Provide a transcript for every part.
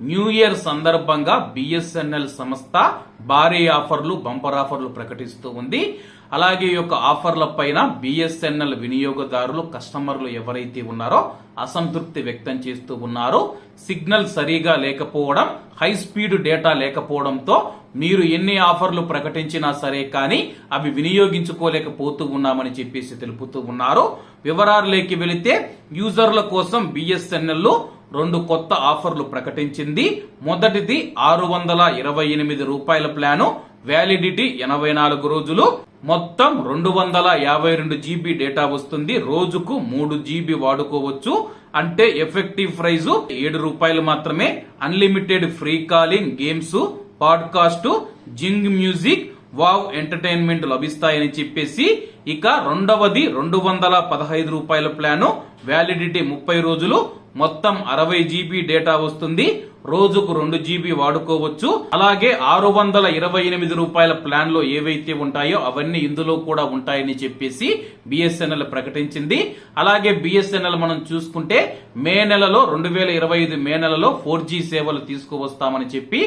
New year సందర్భంగా BSNL సంస్థ భారీ ఆఫర్లు బంపర్ ఆఫర్లు ప్రకటిస్తూ ఉంది. అలాగే ఈ యొక్క ఆఫర్ల పైన బిఎస్ఎన్ఎల్ వినియోగదారులు కస్టమర్లు ఎవరైతే ఉన్నారో అసంతృప్తి వ్యక్తం చేస్తూ ఉన్నారో. సిగ్నల్ సరిగా లేకపోవడం హై స్పీడ్ డేటా లేకపోవడంతో మీరు ఎన్ని ఆఫర్లు ప్రకటించినా సరే కానీ అవి వినియోగించుకోలేకపోతూ ఉన్నామని చెప్పేసి తెలుపుతూ ఉన్నారు. వివరాల్లోకి వెళితే యూజర్ల కోసం బిఎస్ఎన్ఎల్ రెండు కొత్త ఆఫర్లు ప్రకటించింది. మొదటిది ఆరు వందల ఇరవై ఎనిమిది రూపాయల ప్లాను. వ్యాలిడిటీ ఎనభై నాలుగు రోజులు. మొత్తం రెండు వందల యాభై రెండు జీబీ డేటా వస్తుంది. రోజుకు మూడు జీబీ వాడుకోవచ్చు. అంటే ఎఫెక్టివ్ ప్రైజు ఏడు రూపాయలు మాత్రమే. Unlimited free calling games podcast Zing music wow entertainment లభిస్తాయని చెప్పేసి ఇక రెండవది రెండు వందల పదహైదు రూపాయల ప్లాను. వ్యాలిడిటీ ముప్పై రోజులు. మొత్తం అరవై జీబీ డేటా వస్తుంది. రోజుకు రెండు జీబీ వాడుకోవచ్చు. అలాగే ఆరు వందల ఇరవై ఎనిమిది రూపాయల ప్లాన్లో ఏవైతే ఉంటాయో అవన్నీ ఇందులో కూడా ఉంటాయని చెప్పేసి బిఎస్ఎన్ఎల్ ప్రకటించింది. అలాగే బిఎస్ఎన్ఎల్ మనం చూసుకుంటే మే నెలలో రెండు వేల ఇరవై ఐదు మే నెలలో ఫోర్ జీ సేవలు తీసుకువస్తామని చెప్పి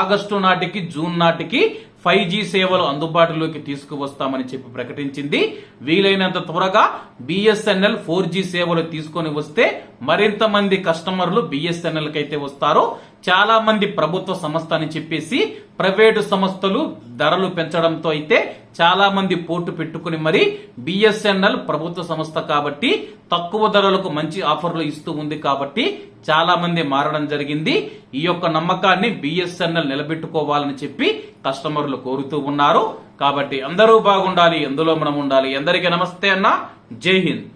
ఆగస్టు నాటికి జూన్ నాటికి ఫైవ్ జీ సేవలు అందుబాటులోకి తీసుకువస్తామని చెప్పి ప్రకటించింది. వీలైనంత త్వరగా బిఎస్ఎన్ఎల్ ఫోర్ జీ సేవలు తీసుకొని వస్తే మరింత మంది కస్టమర్లు బిఎస్ఎన్ఎల్ కైతే వస్తారు. చాలా మంది ప్రభుత్వ సంస్థ అని చెప్పేసి ప్రైవేటు సంస్థలు ధరలు పెంచడంతో అయితే చాలా మంది పోటు పెట్టుకుని మరి బిఎస్ఎన్ఎల్ ప్రభుత్వ సంస్థ కాబట్టి తక్కువ ధరలకు మంచి ఆఫర్లు ఇస్తూ ఉంది కాబట్టి చాలా మంది మారడం జరిగింది. ఈ యొక్క నమ్మకాన్ని బిఎస్ఎన్ఎల్ నిలబెట్టుకోవాలని చెప్పి కస్టమర్లు కోరుతూ ఉన్నారు. కాబట్టి అందరూ బాగుండాలి ఎందులో మనం ఉండాలి. అందరికీ నమస్తే అన్న. జై హింద్.